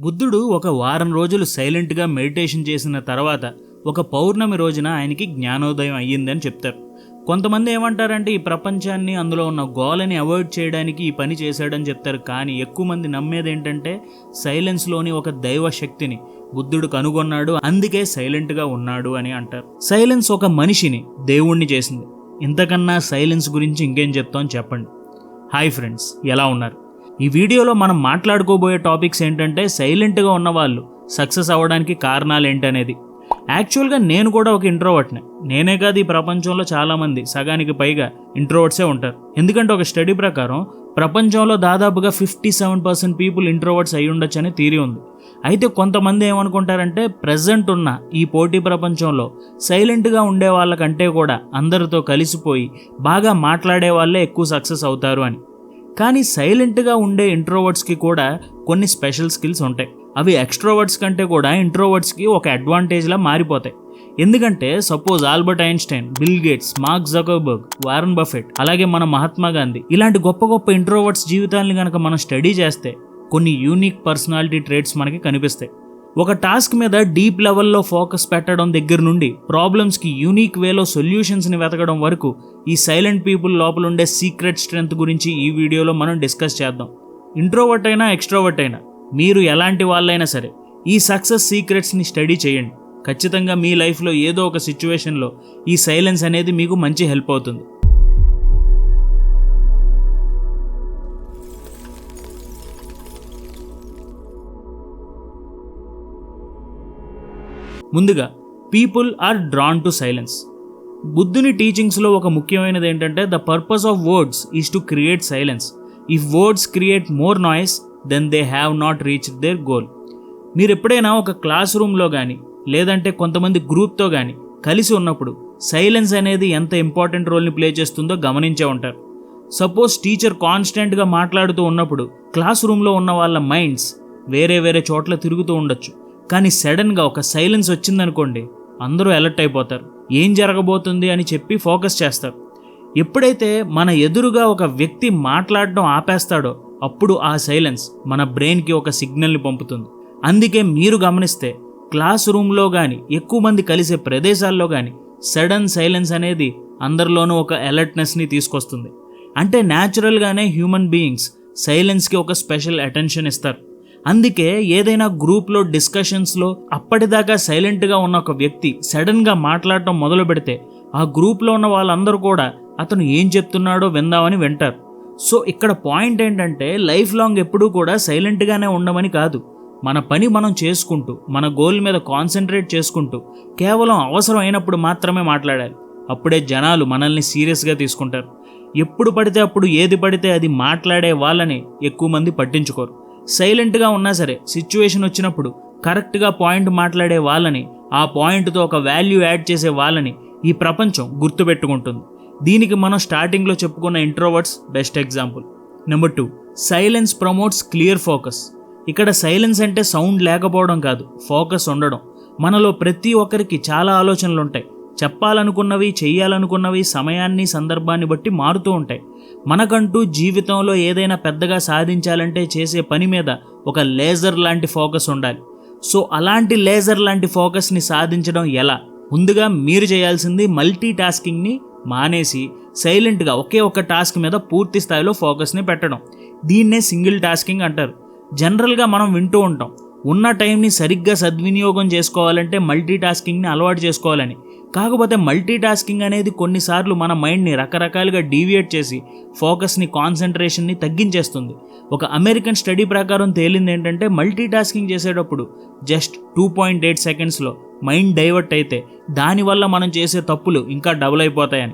బుద్ధుడు ఒక వారం రోజులు సైలెంట్గా మెడిటేషన్ చేసిన తర్వాత ఒక పౌర్ణమి రోజున ఆయనకి జ్ఞానోదయం అయ్యిందని చెప్తారు. కొంతమంది ఏమంటారంటే ఈ ప్రపంచాన్ని అందులో ఉన్న గోలని అవాయిడ్ చేయడానికి ఈ పని చేశాడని చెప్తారు. కానీ ఎక్కువ మంది నమ్మేది ఏంటంటే సైలెన్స్లోని ఒక దైవ శక్తిని బుద్ధుడు కనుగొన్నాడు అందుకే సైలెంట్గా ఉన్నాడు అని అంటారు. సైలెన్స్ ఒక మనిషిని దేవుణ్ణి చేసింది. ఇంతకన్నా సైలెన్స్ గురించి ఇంకేం చెప్తాం చెప్పండి. హాయ్ ఫ్రెండ్స్ ఎలా ఉన్నారు? ఈ వీడియోలో మనం మాట్లాడుకోబోయే టాపిక్స్ ఏంటంటే సైలెంట్గా ఉన్నవాళ్ళు సక్సెస్ అవ్వడానికి కారణాలు ఏంటనేది యాక్చువల్గా నేను కూడా ఒక ఇంట్రోవర్ట్నే. నేనే కాదు ఈ ప్రపంచంలో చాలామంది సగానికి పైగా ఇంట్రోవర్ట్సే ఉంటారు. ఎందుకంటే ఒక స్టడీ ప్రకారం ప్రపంచంలో దాదాపుగా fifty seven percent people introverts అయి ఉండొచ్చు అనే థీరీ ఉంది. అయితే కొంతమంది ఏమనుకుంటారంటే ప్రజెంట్ ఉన్న ఈ పోటీ ప్రపంచంలో సైలెంట్గా ఉండే వాళ్ళకంటే కూడా అందరితో కలిసిపోయి బాగా మాట్లాడే వాళ్ళే ఎక్కువ సక్సెస్ అవుతారు అని. కానీ సైలెంట్గా ఉండే ఇంట్రోవర్ట్స్కి కూడా కొన్ని స్పెషల్ స్కిల్స్ ఉంటాయి. అవి ఎక్స్ట్రోవర్ట్స్ కంటే కూడా ఇంట్రోవర్ట్స్కి ఒక అడ్వాంటేజ్లా మారిపోతాయి. ఎందుకంటే suppose Albert Einstein Bill Gates Mark Zuckerberg Warren Buffett అలాగే మన మహాత్మా గాంధీ ఇలాంటి గొప్ప గొప్ప ఇంట్రోవర్ట్స్ జీవితాలను కనుక మనం స్టడీ చేస్తే కొన్ని యూనిక్ పర్సనాలిటీ ట్రేట్స్ మనకి కనిపిస్తాయి. ఒక టాస్క్ మీద డీప్ లెవెల్లో ఫోకస్ పెట్టడం దగ్గర నుండి ప్రాబ్లమ్స్కి యూనిక్ వేలో సొల్యూషన్స్ని వెతకడం వరకు ఈ సైలెంట్ పీపుల్ లోపల ఉండే సీక్రెట్ స్ట్రెంగ్త్ గురించి ఈ వీడియోలో మనం డిస్కస్ చేద్దాం. ఇంట్రోవర్ట్ అయినా ఎక్స్ట్రోవర్ట్ అయినా మీరు ఎలాంటి వాళ్ళైనా సరే ఈ సక్సెస్ సీక్రెట్స్ని స్టడీ చేయండి. ఖచ్చితంగా మీ లైఫ్లో ఏదో ఒక సిచ్యువేషన్లో ఈ సైలెన్స్ అనేది మీకు మంచి హెల్ప్ అవుతుంది. ముందుగా people are drawn to silence బుద్ధుని టీచింగ్స్లో ఒక ముఖ్యమైనది ఏంటంటే the purpose of words is to create silence if words create more noise then they have not reach their goal మీరు ఎప్పుడైనా ఒక క్లాస్ రూమ్లో కానీ లేదంటే కొంతమంది గ్రూప్తో కానీ కలిసి ఉన్నప్పుడు సైలెన్స్ అనేది ఎంత ఇంపార్టెంట్ రోల్ని ప్లే చేస్తుందో గమనించే ఉంటారు. సపోజ్ టీచర్ కాన్స్టెంట్గా మాట్లాడుతూ ఉన్నప్పుడు క్లాస్ రూమ్లో ఉన్న వాళ్ళ మైండ్స్ వేరే వేరే చోట్ల తిరుగుతూ ఉండొచ్చు. కానీ సడన్గా ఒక సైలెన్స్ వచ్చిందనుకోండి అందరూ అలర్ట్ అయిపోతారు. ఏం జరగబోతుంది అని చెప్పి ఫోకస్ చేస్తారు. ఎప్పుడైతే మన ఎదురుగా ఒక వ్యక్తి మాట్లాడడం ఆపేస్తాడో అప్పుడు ఆ సైలెన్స్ మన బ్రెయిన్కి ఒక సిగ్నల్ని పంపుతుంది. అందుకే మీరు గమనిస్తే క్లాస్ రూమ్లో కానీ ఎక్కువ మంది కలిసే ప్రదేశాల్లో కానీ సడన్ సైలెన్స్ అనేది అందరిలోనూ ఒక అలర్ట్నెస్ని తీసుకొస్తుంది. అంటే న్యాచురల్గానే హ్యూమన్ బీయింగ్స్ సైలెన్స్కి ఒక స్పెషల్ అటెన్షన్ ఇస్తారు. అందుకే ఏదైనా గ్రూప్లో డిస్కషన్స్లో అప్పటిదాకా సైలెంట్గా ఉన్న ఒక వ్యక్తి సడన్గా మాట్లాడటం మొదలు పెడితే ఆ గ్రూప్లో ఉన్న వాళ్ళందరూ కూడా అతను ఏం చెప్తున్నాడో విందామని వింటారు. సో ఇక్కడ పాయింట్ ఏంటంటే లైఫ్ లాంగ్ ఎప్పుడూ కూడా సైలెంట్గానే ఉండమని కాదు. మన పని మనం చేసుకుంటూ మన గోల్ మీద కాన్సన్ట్రేట్ చేసుకుంటూ కేవలం అవసరం అయినప్పుడు మాత్రమే మాట్లాడాలి. అప్పుడే జనాలు మనల్ని సీరియస్గా తీసుకుంటారు. ఎప్పుడు పడితే అప్పుడు ఏది పడితే అది మాట్లాడే వాళ్ళని ఎక్కువ మంది పట్టించుకోరు. సైలెంట్గా ఉన్నా సరే సిచ్యువేషన్ వచ్చినప్పుడు కరెక్ట్గా పాయింట్ మాట్లాడే వాళ్ళని ఆ పాయింట్తో ఒక వాల్యూ యాడ్ చేసే వాళ్ళని ఈ ప్రపంచం గుర్తుపెట్టుకుంటుంది. దీనికి మనం స్టార్టింగ్లో చెప్పుకున్న introverts best example. Number two silence promotes clear focus. ఇక్కడ సైలెన్స్ అంటే సౌండ్ లేకపోవడం కాదు ఫోకస్ ఉండడం. మనలో ప్రతి ఒక్కరికి చాలా ఆలోచనలు ఉంటాయి చెప్పాలనుకున్నవి చేయాలనుకున్నవి సమయాన్ని సందర్భాన్ని బట్టి మారుతూ ఉంటాయి. మనకంటూ జీవితంలో ఏదైనా పెద్దగా సాధించాలంటే చేసే పని మీద ఒక లేజర్ లాంటి ఫోకస్ ఉండాలి. సో అలాంటి లేజర్ లాంటి ఫోకస్ని సాధించడం ఎలా? ముందుగా మీరు చేయాల్సింది మల్టీ టాస్కింగ్ని మానేసి సైలెంట్గా ఒకే ఒక టాస్క్ మీద పూర్తి స్థాయిలో ఫోకస్ని పెట్టడం. దీన్నే సింగిల్ టాస్కింగ్ అంటారు. జనరల్గా మనం వింటూ ఉంటాం ఉన్న టైంని సరిగ్గా సద్వినియోగం చేసుకోవాలంటే మల్టీ టాస్కింగ్ని అలవాటు చేసుకోవాలని. కాకపోతే మల్టీ టాస్కింగ్ అనేది కొన్నిసార్లు మన మైండ్ని రకరకాలుగా డీవియేట్ చేసి ఫోకస్ని కాన్సన్ట్రేషన్ని తగ్గించేస్తుంది. ఒక అమెరికన్ స్టడీ ప్రకారం తేలింది ఏంటంటే మల్టీ టాస్కింగ్ చేసేటప్పుడు జస్ట్ టూ పాయింట్ ఎయిట్ సెకండ్స్లో మైండ్ డైవర్ట్ అయితే దానివల్ల మనం చేసే తప్పులు ఇంకా డబుల్ అయిపోతాయని.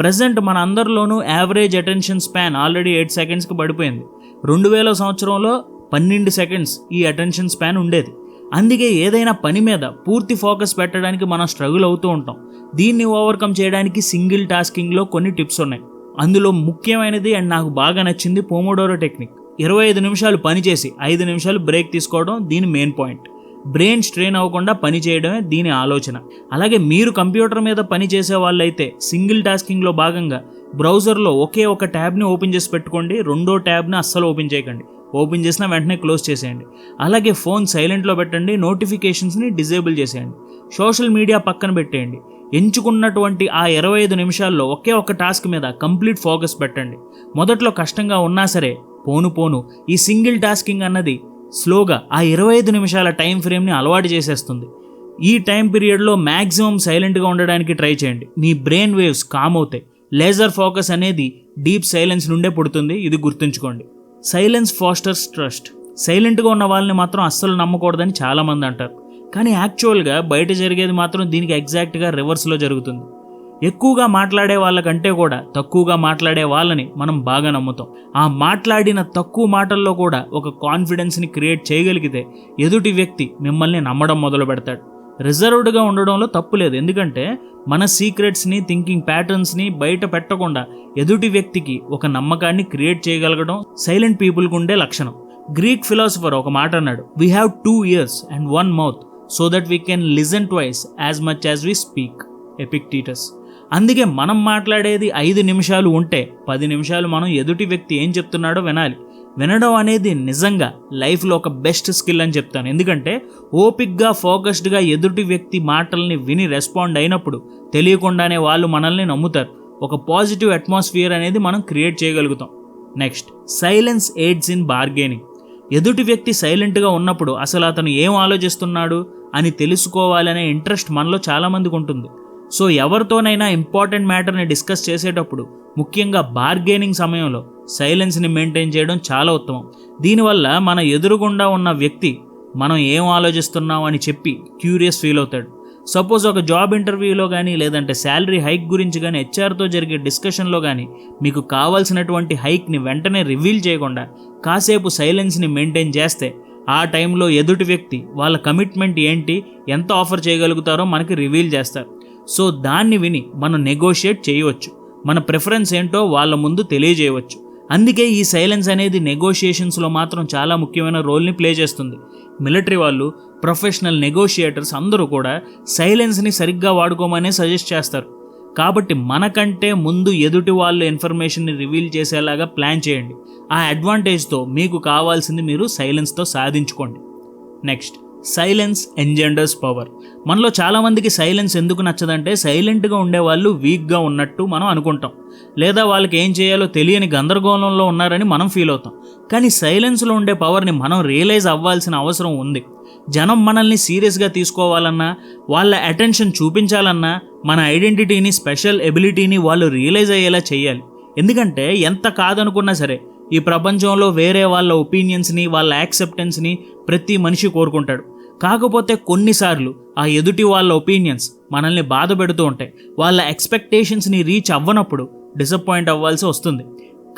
ప్రజెంట్ మన అందరిలోనూ average attention span already eight సెకండ్స్కి పడిపోయింది. రెండు వేల సంవత్సరంలో పన్నెండు సెకండ్స్ ఈ అటెన్షన్ స్పాన్ ఉండేది. అందుకే ఏదైనా పని మీద పూర్తి ఫోకస్ పెట్టడానికి మనం స్ట్రగుల్ అవుతూ ఉంటాం. దీన్ని ఓవర్కమ్ చేయడానికి సింగిల్ టాస్కింగ్లో కొన్ని టిప్స్ ఉన్నాయి. అందులో ముఖ్యమైనది అండ్ నాకు బాగా నచ్చింది పోమోడోరో టెక్నిక్ ఇరవై ఐదు నిమిషాలు పనిచేసి ఐదు నిమిషాలు బ్రేక్ తీసుకోవడం దీని మెయిన్ పాయింట్ బ్రెయిన్ స్ట్రెయిన్ అవ్వకుండా పని చేయడమే దీని ఆలోచన. అలాగే మీరు కంప్యూటర్ మీద పని చేసే వాళ్ళైతే సింగిల్ టాస్కింగ్లో భాగంగా బ్రౌజర్లో ఒకే ఒక ట్యాబ్ని ఓపెన్ చేసి పెట్టుకోండి. రెండో ట్యాబ్ని అస్సలు ఓపెన్ చేయకండి. ఓపెన్ చేసినా వెంటనే క్లోజ్ చేసేయండి. అలాగే ఫోన్ సైలెంట్లో పెట్టండి నోటిఫికేషన్స్ని డిజేబుల్ చేసేయండి. సోషల్ మీడియా పక్కన పెట్టేయండి. ఎంచుకున్నటువంటి ఆ ఇరవై ఐదు నిమిషాల్లో ఒకే ఒక్క టాస్క్ మీద కంప్లీట్ ఫోకస్ పెట్టండి. మొదట్లో కష్టంగా ఉన్నా సరే పోను పోను ఈ సింగిల్ టాస్కింగ్ అన్నది స్లోగా ఆ ఇరవై ఐదు నిమిషాల టైం ఫ్రేమ్ని అలవాటు చేసేస్తుంది. ఈ టైం పీరియడ్లో మ్యాక్సిమం సైలెంట్గా ఉండడానికి ట్రై చేయండి. మీ బ్రెయిన్ వేవ్స్ కామ్ అవుతాయి. లేజర్ ఫోకస్ అనేది డీప్ సైలెన్స్ నుండే పుడుతుంది. ఇది గుర్తుంచుకోండి. Silence fosters trust. సైలెంట్గా ఉన్న వాళ్ళని మాత్రం అస్సలు నమ్మకూడదని చాలామంది అంటారు. కానీ యాక్చువల్గా బయట జరిగేది మాత్రం దీనికి ఎగ్జాక్ట్గా రివర్స్లో జరుగుతుంది. ఎక్కువగా మాట్లాడే వాళ్ళకంటే కూడా తక్కువగా మాట్లాడే వాళ్ళని మనం బాగా నమ్ముతాం. ఆ మాట్లాడిన తక్కువ మాటల్లో కూడా ఒక కాన్ఫిడెన్స్ని క్రియేట్ చేయగలిగితే ఎదుటి వ్యక్తి మిమ్మల్ని నమ్మడం మొదలు పెడతాడు రిజర్వ్డ్గా ఉండడంలో తప్పు లేదు. ఎందుకంటే మన సీక్రెట్స్ని థింకింగ్ ప్యాటర్న్స్ని బయట పెట్టకుండా ఎదుటి వ్యక్తికి ఒక నమ్మకాన్ని క్రియేట్ చేయగలగడం సైలెంట్ పీపుల్కి ఉండే లక్షణం. గ్రీక్ ఫిలాసఫర్ ఒక మాట అన్నాడు we have two ears and one mouth so that we can listen twice as much as we speak Epictetus అందుకే మనం మాట్లాడేది ఐదు నిమిషాలు ఉంటే పది నిమిషాలు మనం ఎదుటి వ్యక్తి ఏం చెప్తున్నాడో వినాలి. వినడం అనేది నిజంగా లైఫ్లో ఒక బెస్ట్ స్కిల్ అని చెప్తాను. ఎందుకంటే ఓపిక్గా ఫోకస్డ్గా ఎదుటి వ్యక్తి మాటల్ని విని రెస్పాండ్ అయినప్పుడు తెలియకుండానే వాళ్ళు మనల్ని నమ్ముతారు. ఒక పాజిటివ్ అట్మాస్ఫియర్ అనేది మనం క్రియేట్ చేయగలుగుతాం. Next silence aids in bargaining. ఎదుటి వ్యక్తి సైలెంట్గా ఉన్నప్పుడు అసలు అతను ఏం ఆలోచిస్తున్నాడు అని తెలుసుకోవాలనే ఇంట్రెస్ట్ మనలో చాలామందికి ఉంటుంది. సో ఎవరితోనైనా ఇంపార్టెంట్ మ్యాటర్ని డిస్కస్ చేసేటప్పుడు ముఖ్యంగా బార్గెనింగ్ సమయంలో సైలెన్స్ని మెయింటైన్ చేయడం చాలా ఉత్తమం. దీనివల్ల మన ఎదురుగుండా ఉన్న వ్యక్తి మనం ఏం ఆలోచిస్తున్నాం అని చెప్పి క్యూరియస్ ఫీల్ అవుతాడు. సపోజ్ ఒక జాబ్ ఇంటర్వ్యూలో కానీ లేదంటే శాలరీ హైక్ గురించి కానీ హెచ్ఆర్తో జరిగే డిస్కషన్లో కానీ మీకు కావాల్సినటువంటి హైక్ని వెంటనే రివీల్ చేయకుండా కాసేపు సైలెన్స్ని మెయింటైన్ చేస్తే ఆ టైంలో ఎదుటి వ్యక్తి వాళ్ళ కమిట్మెంట్ ఏంటి ఎంత ఆఫర్ చేయగలుగుతారో మనకి రివీల్ చేస్తారు. సో దాన్ని విని మనం నెగోషియేట్ చేయవచ్చు. మన ప్రిఫరెన్స్ ఏంటో వాళ్ళ ముందు తెలియజేయవచ్చు. అందుకే ఈ సైలెన్స్ అనేది నెగోషియేషన్స్లో మాత్రం చాలా ముఖ్యమైన రోల్ని ప్లే చేస్తుంది. మిలిటరీ వాళ్ళు ప్రొఫెషనల్ నెగోషియేటర్స్ అందరూ కూడా సైలెన్స్ని సరిగ్గా వాడుకోమనే సజెస్ట్ చేస్తారు. కాబట్టి మనకంటే ముందు ఎదుటి వాళ్ళు ఇన్ఫర్మేషన్ని రివీల్ చేసేలాగా ప్లాన్ చేయండి. ఆ అడ్వాంటేజ్తో మీకు కావాల్సింది మీరు సైలెన్స్తో సాధించుకోండి. నెక్స్ట్. సైలెన్స్ ఎంజెండర్స్ పవర్ మనలో చాలామందికి సైలెన్స్ ఎందుకు నచ్చదంటే సైలెంట్గా ఉండేవాళ్ళు వీక్గా ఉన్నట్టు మనం అనుకుంటాం. లేదా వాళ్ళకి ఏం చేయాలో తెలియని గందరగోళంలో ఉన్నారని మనం ఫీల్ అవుతాం. కానీ సైలెన్స్లో ఉండే పవర్ని మనం రియలైజ్ అవ్వాల్సిన అవసరం ఉంది. జనం మనల్ని సీరియస్గా తీసుకోవాలన్నా వాళ్ళ అటెన్షన్ చూపించాలన్నా మన ఐడెంటిటీని స్పెషల్ ఎబిలిటీని వాళ్ళు రియలైజ్ అయ్యేలా చేయాలి. ఎందుకంటే ఎంత కాదనుకున్నా సరే ఈ ప్రపంచంలో వేరే వాళ్ళ ఒపీనియన్స్ని వాళ్ళ యాక్సెప్టెన్స్ని ప్రతి మనిషి కోరుకుంటాడు. కాకపోతే కొన్నిసార్లు ఆ ఎదుటి వాళ్ళ ఒపీనియన్స్ మనల్ని బాధ పెడుతూ ఉంటాయి. వాళ్ళ ఎక్స్పెక్టేషన్స్ని రీచ్ అవ్వనప్పుడు డిసప్పాయింట్ అవ్వాల్సి వస్తుంది.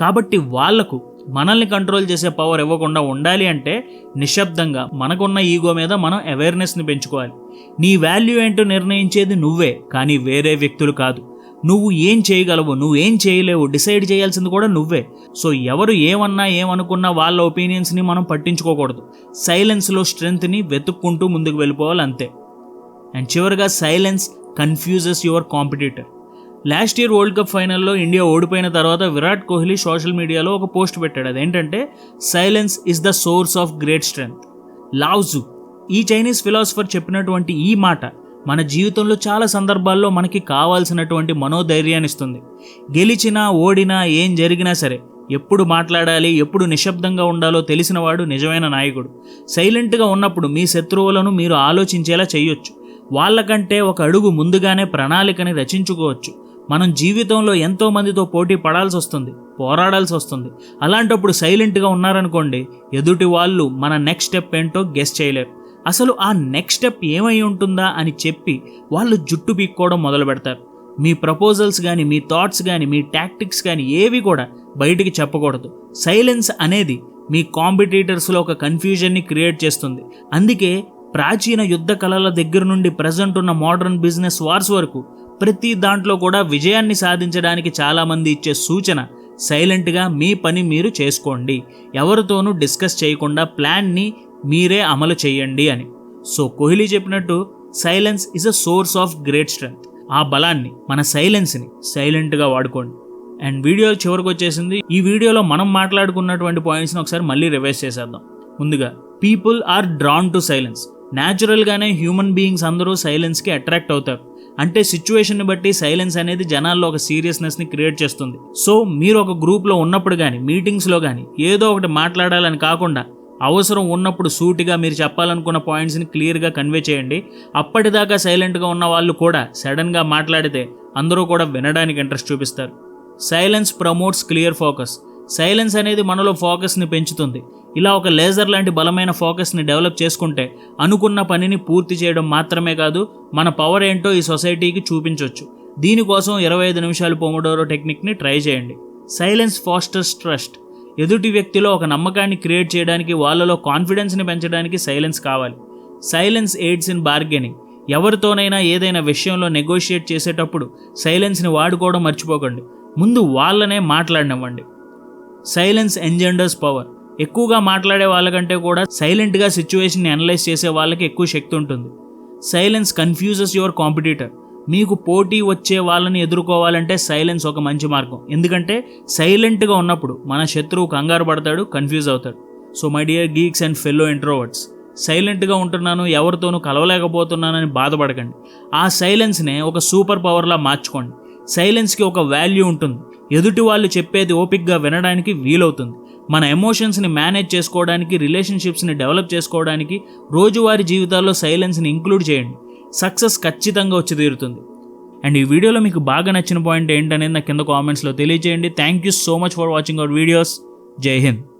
కాబట్టి వాళ్ళకు మనల్ని కంట్రోల్ చేసే పవర్ ఇవ్వకుండా ఉండాలి అంటే నిశ్శబ్దంగా మనకున్న ఈగో మీద మనం అవేర్నెస్ని పెంచుకోవాలి. నీ వాల్యూ ఏంటో నిర్ణయించేది నువ్వే కానీ వేరే వ్యక్తులు కాదు. నువ్వు ఏం చేయగలవు నువ్వు ఏం చేయలేవు డిసైడ్ చేయాల్సింది కూడా నువ్వే. సో ఎవరు ఏమన్నా ఏమనుకున్నా వాళ్ళ ఒపీనియన్స్ని మనం పట్టించుకోకూడదు. సైలెన్స్లో స్ట్రెంగ్త్ని వెతుక్కుంటూ ముందుకు వెళ్ళిపోవాలి అంతే. అండ్ చివరిగా silence confuses your competitor. Last year world cup ఫైనల్లో ఇండియా ఓడిపోయిన తర్వాత విరాట్ కోహ్లీ సోషల్ మీడియాలో ఒక పోస్ట్ పెట్టాడు. అదేంటంటే silence is the source of great strength. Laozi ఈ చైనీస్ ఫిలాసఫర్ చెప్పినటువంటి ఈ మాట మన జీవితంలో చాలా సందర్భాల్లో మనకి కావాల్సినటువంటి మనోధైర్యాన్ని ఇస్తుంది. గెలిచినా ఓడినా ఏం జరిగినా సరే ఎప్పుడు మాట్లాడాలి ఎప్పుడు నిశ్శబ్దంగా ఉండాలో తెలిసినవాడు నిజమైన నాయకుడు. సైలెంట్గా ఉన్నప్పుడు మీ శత్రువులను మీరు ఆలోచించేలా చేయొచ్చు. వాళ్ళకంటే ఒక అడుగు ముందుగానే ప్రణాళికని రచించుకోవచ్చు. మనం జీవితంలో ఎంతో మందితో పోటీ పడాల్సి వస్తుంది పోరాడాల్సి వస్తుంది. అలాంటప్పుడు సైలెంట్గా ఉన్నారనుకోండి ఎదుటి వాళ్ళు మన నెక్స్ట్ స్టెప్ ఏంటో గెస్ చేయలేరు. అసలు ఆ నెక్స్ట్ స్టెప్ ఏమై ఉంటుందా అని చెప్పి వాళ్ళు జుట్టు పీక్కోవడం మొదలు పెడతారు. మీ ప్రపోజల్స్ కానీ మీ థాట్స్ కానీ మీ టాక్టిక్స్ కానీ ఏవి కూడా బయటికి చెప్పకూడదు. సైలెన్స్ అనేది మీ కాంపిటీటర్స్లో ఒక కన్ఫ్యూజన్ని క్రియేట్ చేస్తుంది. అందుకే ప్రాచీన యుద్ధ కళల దగ్గర నుండి ప్రజెంట్ ఉన్న మోడర్న్ బిజినెస్ వార్స్ వరకు ప్రతి దాంట్లో కూడా విజయాన్ని సాధించడానికి చాలామంది ఇచ్చే సూచన సైలెంట్గా మీ పని మీరు చేసుకోండి. ఎవరితోనూ డిస్కస్ చేయకుండా ప్లాన్ని మీరే అమలు చేయండి అని. సో కోహ్లీ చెప్పినట్టు silence is a source of great strength ఆ బలాన్ని మన సైలెన్స్ని సైలెంట్గా వాడుకోండి. అండ్ వీడియో చివరికి వచ్చేసింది ఈ వీడియోలో మనం మాట్లాడుకున్నటువంటి పాయింట్స్ని ఒకసారి మళ్ళీ రివైజ్ చేసేద్దాం. ముందుగా people are drawn to silence న్యాచురల్గానే human beings అందరూ సైలెన్స్కి అట్రాక్ట్ అవుతారు. అంటే సిచ్యువేషన్ని బట్టి సైలెన్స్ అనేది జనాల్లో ఒక సీరియస్నెస్ని క్రియేట్ చేస్తుంది. సో మీరు ఒక గ్రూప్లో ఉన్నప్పుడు కానీ మీటింగ్స్లో కానీ ఏదో ఒకటి మాట్లాడాలని కాకుండా అవసరం ఉన్నప్పుడు సూటిగా మీరు చెప్పాలనుకున్న పాయింట్స్ని క్లియర్గా కన్వే చేయండి. అప్పటిదాకా సైలెంట్గా ఉన్న వాళ్ళు కూడా సడన్గా మాట్లాడితే అందరూ కూడా వినడానికి ఇంట్రెస్ట్ చూపిస్తారు. Silence promotes clear focus. Silence అనేది మనలో ఫోకస్ని పెంచుతుంది. ఇలా ఒక లేజర్ లాంటి బలమైన ఫోకస్ని డెవలప్ చేసుకుంటే అనుకున్న పనిని పూర్తి చేయడం మాత్రమే కాదు మన పవర్ ఏంటో ఈ సొసైటీకి చూపించవచ్చు దీనికోసం ఇరవై ఐదు నిమిషాలు పొమడోరో టెక్నిక్ని ట్రై చేయండి. Silence fosters trust. ఎదుటి వ్యక్తిలో ఒక నమ్మకాన్ని క్రియేట్ చేయడానికి వాళ్ళలో కాన్ఫిడెన్స్ని పెంచడానికి సైలెన్స్ కావాలి. Silence aids in bargaining. ఎవరితోనైనా ఏదైనా విషయంలో నెగోషియేట్ చేసేటప్పుడు సైలెన్స్ని వాడుకోవడం మర్చిపోకండి. ముందు వాళ్ళనే మాట్లాడినివ్వండి. Silence engenders power. ఎక్కువగా మాట్లాడే వాళ్ళకంటే కూడా సైలెంట్గా సిచ్యువేషన్ని అనలైజ్ చేసే వాళ్ళకి ఎక్కువ శక్తి ఉంటుంది. Silence confuses your competitor. మీకు పోటీ వచ్చే వాళ్ళని ఎదుర్కోవాలంటే సైలెన్స్ ఒక మంచి మార్గం. ఎందుకంటే సైలెంట్గా ఉన్నప్పుడు మన శత్రువు కంగారు పడతాడు కన్ఫ్యూజ్ అవుతాడు. So my dear geeks and fellow introverts సైలెంట్గా ఉంటున్నాను ఎవరితోనూ కలవలేకపోతున్నానని బాధపడకండి. ఆ సైలెన్స్నే ఒక సూపర్ పవర్లా మార్చుకోండి. సైలెన్స్కి ఒక వాల్యూ ఉంటుంది. ఎదుటి వాళ్ళు చెప్పేది ఓపిక్గా వినడానికి వీలవుతుంది. మన ఎమోషన్స్ని మేనేజ్ చేసుకోవడానికి రిలేషన్షిప్స్ని డెవలప్ చేసుకోవడానికి రోజువారీ జీవితాల్లో సైలెన్స్ని ఇంక్లూడ్ చేయండి. సక్సెస్ ఖచ్చితంగా వచ్చి తీరుతుంది. అండ్ ఈ వీడియోలో మీకు బాగా నచ్చిన పాయింట్ ఏంటనేది నా కింద కామెంట్స్లో తెలియజేయండి. Thank you so much for watching our videos Jai Hind